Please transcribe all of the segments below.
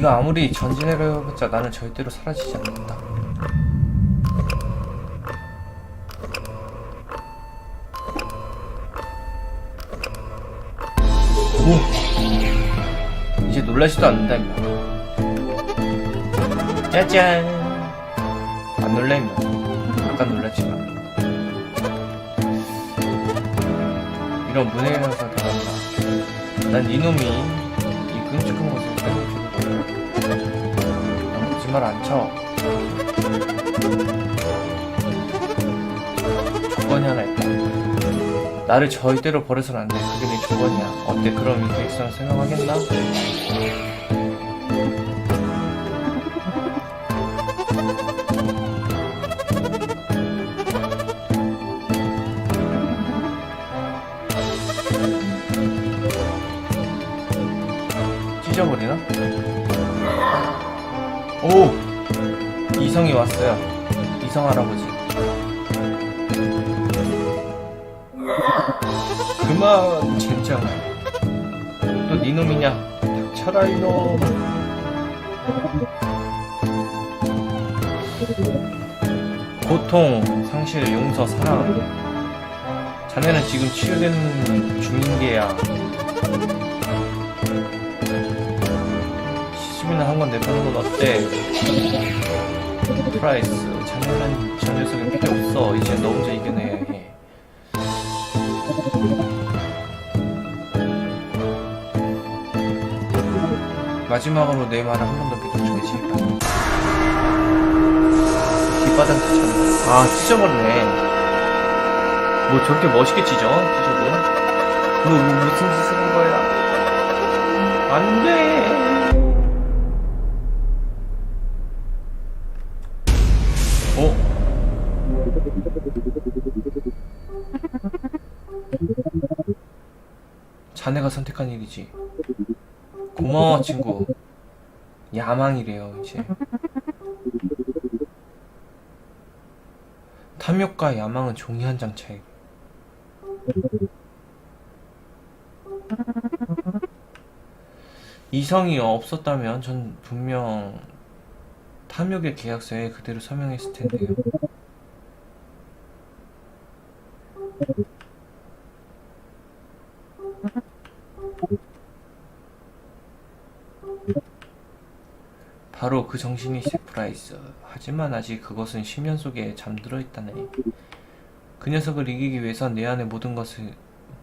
네가 아무리 전진해를 해봤자 나는 절대로 사라지지 않는다. 오! 이제 놀라지도 않는다 임마. 짜잔! 안 놀라 임마. 아까 놀랐지만. 이런 문해에서 당한다. 난 이놈이 이 끔찍한 것을 살려주고 난 거짓말 안 쳐. 나를 절대로 버려서는 안 돼. 그게 내 조건이야. 어때? 그럼 이 계획서는 생각하겠나? 찢어버리나? 오! 이성이 왔어요. 이성 할아버지. 그만, 젠장. 또 니놈이냐? 닥쳐라, 이놈. 고통, 상실, 용서, 사랑. 자네는 지금 치유되는 중인계야. 시집이나 한 건 내보는 건 어때? 프라이스, 자네는 저 녀석은 필요 없어. 이제 너 혼자 이겨내 마지막으로 내 말을 한번더 제발. 뒷바닥 찢었네. 아, 찢어버렸네. 뭐 저렇게 멋있게 찢어? 찢어도? 뭐, 뭐 무슨 짓을 한 거야? 안 돼! 어? 자네가 선택한 일이지. 고마워, 친구. 야망이래요, 이제. 탐욕과 야망은 종이 한 장 차이. 이성이 없었다면 전 분명 탐욕의 계약서에 그대로 서명했을 텐데요. 바로 그 정신이 세프라이스. 하지만 아직 그것은 심연 속에 잠들어 있다네. 그 녀석을 이기기 위해선 내 안에 모든 것을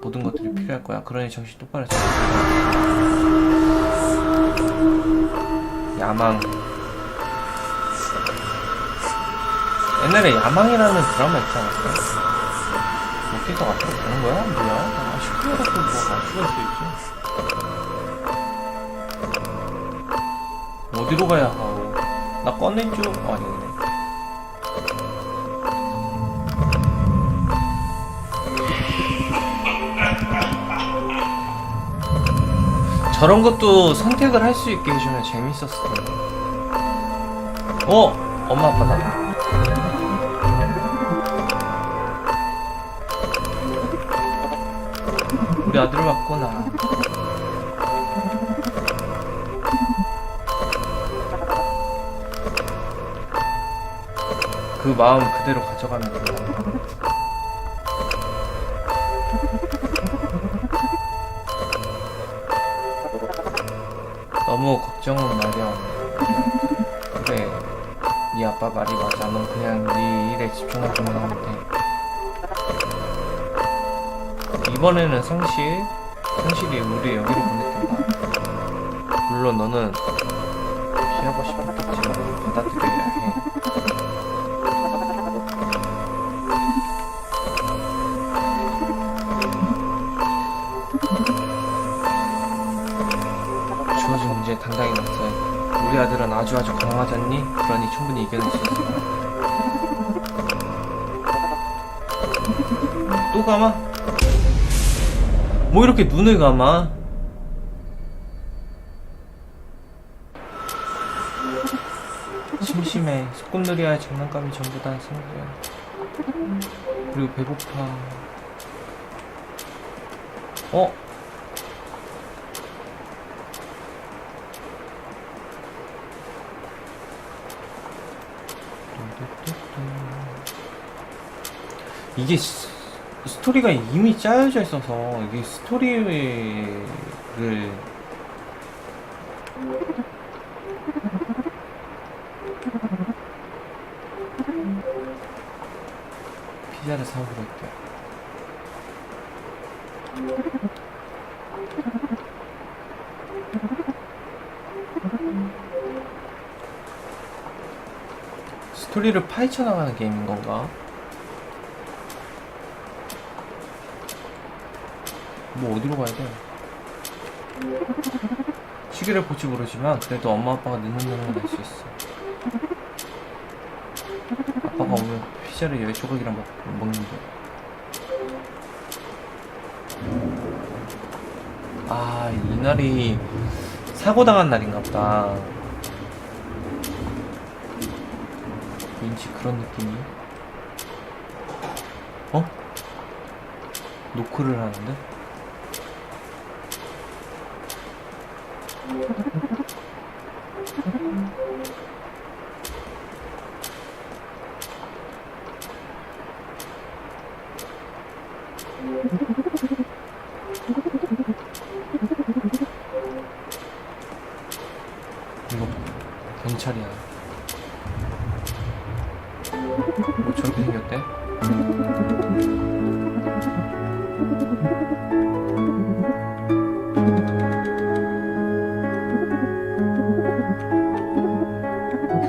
모든 것들이 필요할 거야. 그러니 정신 똑바로 차려. 야망. 옛날에 야망이라는 드라마 있지 않았어요? 어디서 앞으로 가는 거야? 뭐야? 아, 시끄러워갖고 뭐 아쉬울 수 있지. 어디로 가야 하오? 나 꺼내줘. 어, 아니네. 저런 것도 선택을 할 수 있게 해주면 재밌었을 텐데. 어? 엄마 아빠다. 우리 아들 왔구나. 그 마음 그대로 가져가면 된다. 너무 걱정은 마련. 그래, 네 아빠 말이 맞아. 넌 그냥 네 일에 집중하기만 하면 돼. 이번에는 상실, 상실이 우리 여기로 보냈단다. 물론 너는 피하고 싶었겠지만 받아들여야 해. 당당히 났어요. 우리 아들은 아주 아주 강하잖니? 그러니 충분히 이겨낼 수 거야. 또 감아? 뭐 이렇게 눈을 감아? 심심해. 소꿉놀이야 장난감이 전부 다 생각이야. 그리고 배고파. 어? 이게 스, 스토리가 이미 짜여져 있어서 이게 스토리를 사오기로 했대. 스토리를 파헤쳐 나가는 게임인 건가? 뭐 어디로 가야 돼? 시계를 볼지 모르지만 그래도 엄마 아빠가 늦는 걸알수 있어. 아빠가 오면 피자를 열 조각이랑 먹, 먹는데. 아, 이날이 사고 당한 날인가 보다. 왠지 그런 느낌이. 어? 노크를 하는데?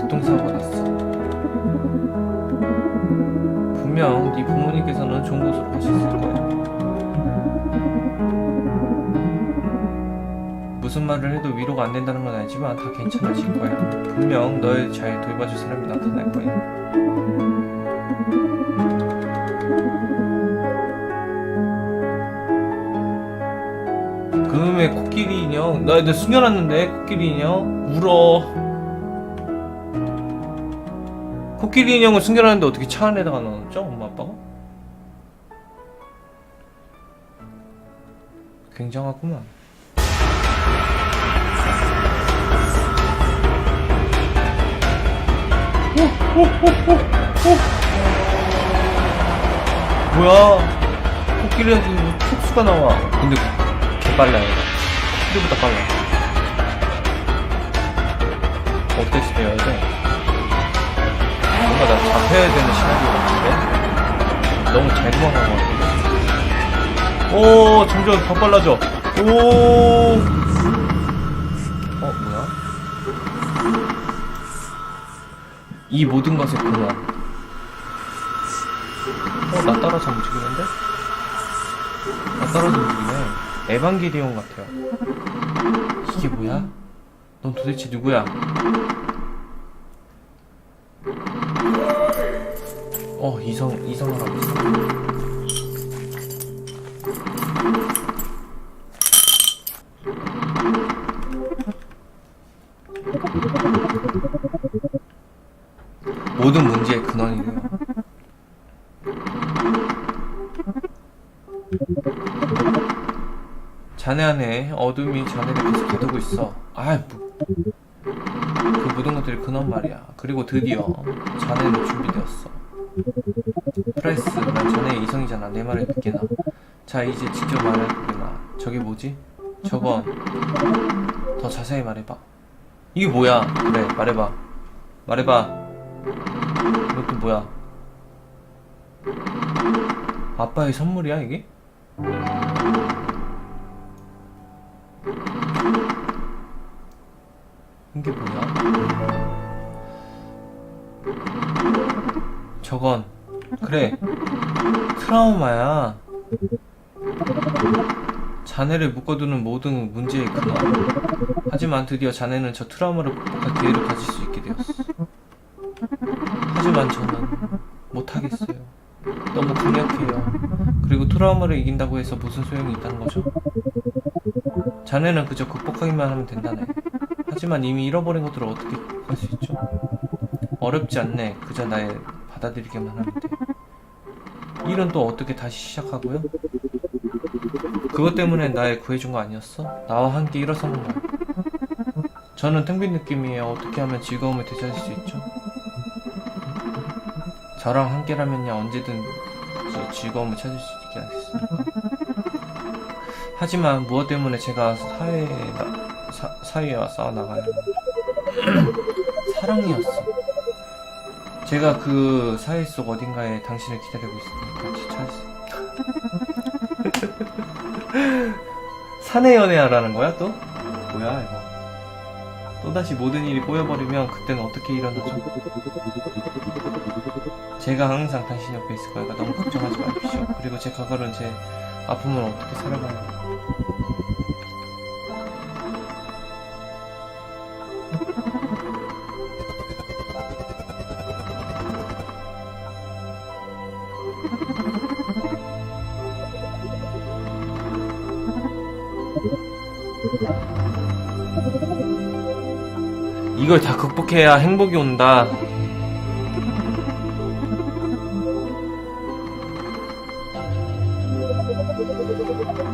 교통사고가 났어. 분명 네 부모님께서는 좋은 곳으로 가셨을 거야. 무슨 말을 해도 위로가 안 된다는 건 알지만 다 괜찮아질 거야. 분명 널 잘 돌봐줄 사람이 나타날 거야. 나내 숨겨놨는데 코끼리 인형. 울어. 코끼리 인형을 숨겨놨는데 어떻게 차 안에다가 넣었죠? 엄마 아빠가? 굉장하구만. 뭐야? 코끼리한테 촉수가 나와. 근데 개빨라 얘가 스피드보다 빨라. 어땠을 때여야 돼 뭔가 나 잡혀야 되는 시나리오 같은데? 너무 잘 도망간 것 같은데 오 점점 더 빨라져. 오! 어, 뭐야? 이 모든 것의 근원. 어, 나 따라서 움직이는데? 나 따라서 움직이네. 에반게리온 같아요. 이게 뭐야? 넌 도대체 누구야? 어, 이성, 이성을 하고 있어. 자네 안에 어둠이 자네를 계속 가두고 있어. 아, 뭐. 그 모든 것들이 근원 말이야. 그리고 드디어 자네는 준비되었어. 프레스, 난 자네의 이성이잖아. 내 말을 듣게나. 자, 이제 직접 말해보게나. 저게 뭐지? 저건 더 자세히 말해봐. 이게 뭐야? 그래, 말해봐. 말해봐. 이것도 뭐야? 아빠의 선물이야, 이게? 이게 뭐야? 저건 그래 트라우마야 자네를 묶어두는 모든 문제의 근원 하지만 드디어 자네는 저 트라우마를 극복할 기회를 가질 수 있게 되었어 하지만 저는 못하겠어요 너무 강력해요 그리고 트라우마를 이긴다고 해서 무슨 소용이 있다는 거죠? 자네는 그저 극복하기만 하면 된다네. 하지만 이미 잃어버린 것들을 어떻게 극복할 수 있죠? 어렵지 않네. 그저 날 받아들이기만 하면 돼. 일은 또 어떻게 다시 시작하고요? 그것 때문에 날 구해준 거 아니었어? 나와 함께 일어서는 거야. 저는 텅빈 느낌이에요. 어떻게 하면 즐거움을 되찾을 수 있죠? 저랑 함께라면야 언제든 저 즐거움을 찾을 수 있게 하겠습니까? 하지만 무엇 때문에 제가 사회에 나, 사, 사회와 싸워나가야 사랑이었어. 제가 그 사회 속 어딘가에 당신을 기다리고 있으니까 같이 찾았어. 사내 연애하라는 거야 또? 뭐야 이거? 또다시 모든 일이 꼬여버리면 그때는 어떻게 일어나죠? 제가 항상 당신 옆에 있을 거니까 너무 걱정하지 마십시오. 그리고 제 과거는 제 아픔을 어떻게 살아가요? 이걸 다 극복해야 행복이 온다.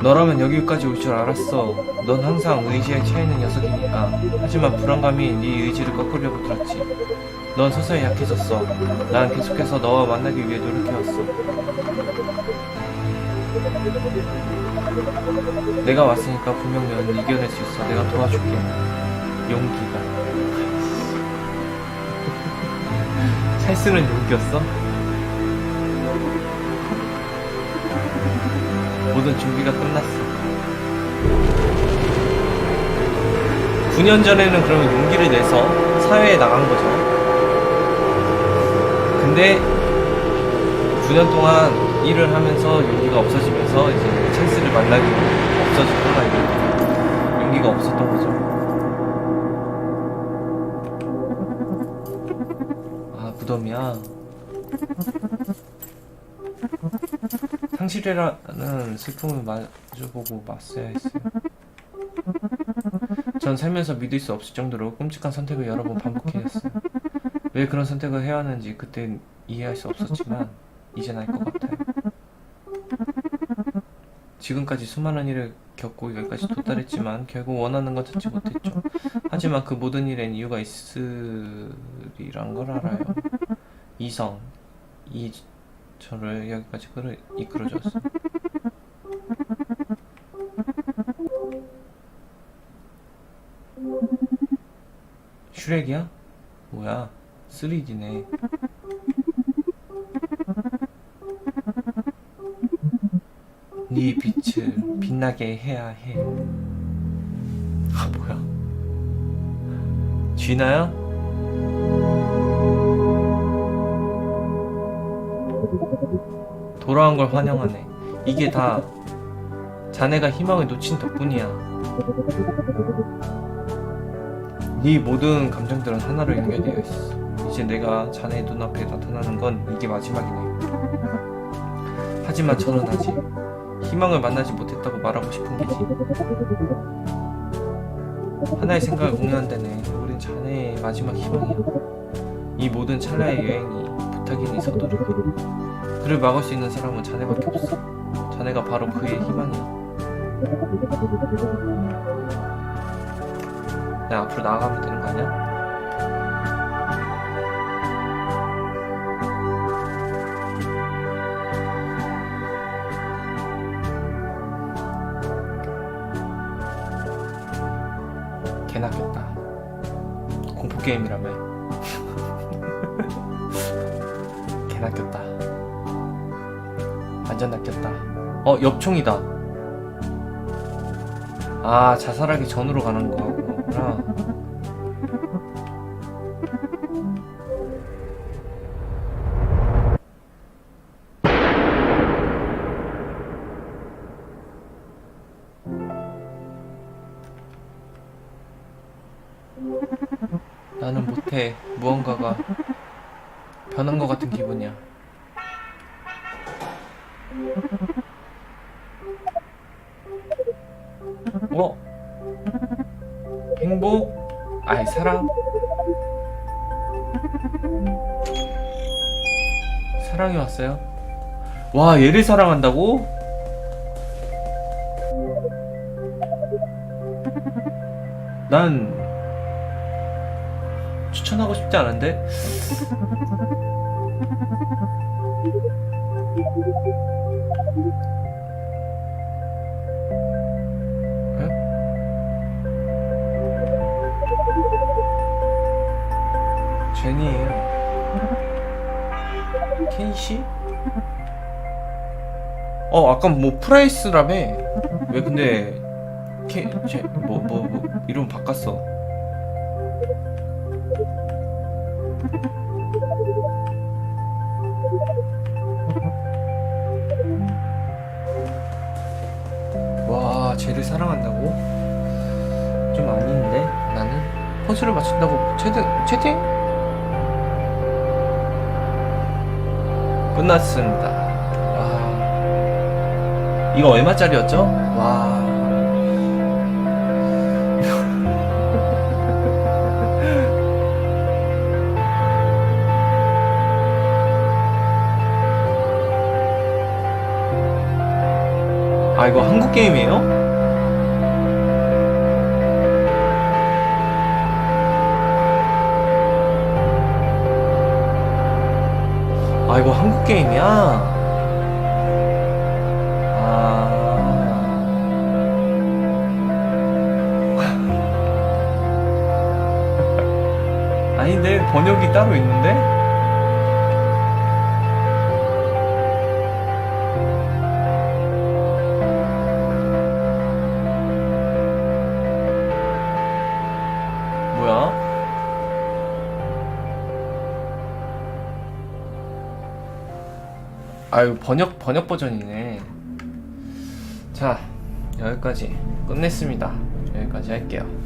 너라면 여기까지 올 줄 알았어. 넌 항상 의지에 차이는 녀석이니까. 하지만 불안감이 네 의지를 꺾으려고 들었지. 넌 서서히 약해졌어. 난 계속해서 너와 만나기 위해 노력해왔어. 내가 왔으니까 분명 넌 이겨낼 수 있어. 내가 도와줄게. 용기가. 찰스는 용기였어? 모든 준비가 끝났어. 9년 전에는 그러면 용기를 내서 사회에 나간 거죠. 근데 9년 동안 일을 하면서 용기가 없어지면서 이제 찰스를 만나기 이게 용기가 없었던 거죠. 상실이라는 슬픔을 마주보고 맞서야 했어요. 전 살면서 믿을 수 없을 정도로 끔찍한 선택을 여러 번 반복해야 했어요. 왜 그런 선택을 해야 하는지 그땐 이해할 수 없었지만 이젠 알 것 같아요. 지금까지 수많은 일을 겪고 여기까지 도달했지만 결국 원하는 건 찾지 못했죠. 하지만 그 모든 일엔 이유가 있으리란 걸 알아요. 이성, 이 저를 여기까지 끌어, 이끌어줬어. 슈렉이야? 뭐야? 3D네. 네 빛을 빛나게 해야 해. 아 뭐야? 쥐나야? 돌아온 걸 환영하네. 이게 다 자네가 희망을 놓친 덕분이야. 네 모든 감정들은 하나로 연결되어 있어. 이제 내가 자네 눈앞에 나타나는 건 이게 마지막이네. 하지만 저는 아직 희망을 만나지 못했다고 말하고 싶은 게지. 하나의 생각을 공유한다네. 우린 자네의 마지막 희망이야. 이 모든 찰나의 여행이 부탁이니 서두르게. 그를 막을 수 있는 사람은 자네밖에 없어. 자네가 바로 그의 희망이야. 내가 앞으로 나아가면 되는 거 아니야? 개 낚였다. 공포 게임이라며. 낚였다. 완전 낚였다. 어, 엽총이다. 아, 자살하기 전으로 가는 거구나. 나는 못해. 무언가가 변한 것 같은 기분이야. 뭐 행복 아니 사랑 사랑이 왔어요. 와 얘를 사랑한다고? 난 추천하고 싶지 않은데 에? 제니예요 케이시? 어 아까 뭐 프라이스라며 왜 근데 케.. 제.. 뭐.. 뭐.. 뭐 이름 바꿨어 와 쟤를 사랑한다고? 좀 아닌데 나는 퍼즐을 맞춘다고 채팅 채팅? 끝났습니다 와 이거 얼마짜리였죠? 와 아 이거 한국 게임이에요? 아 이거 한국 게임이야? 아 아닌데 번역이 따로 있는데? 아유 번역 번역 버전이네. 자 여기까지 끝냈습니다. 여기까지 할게요.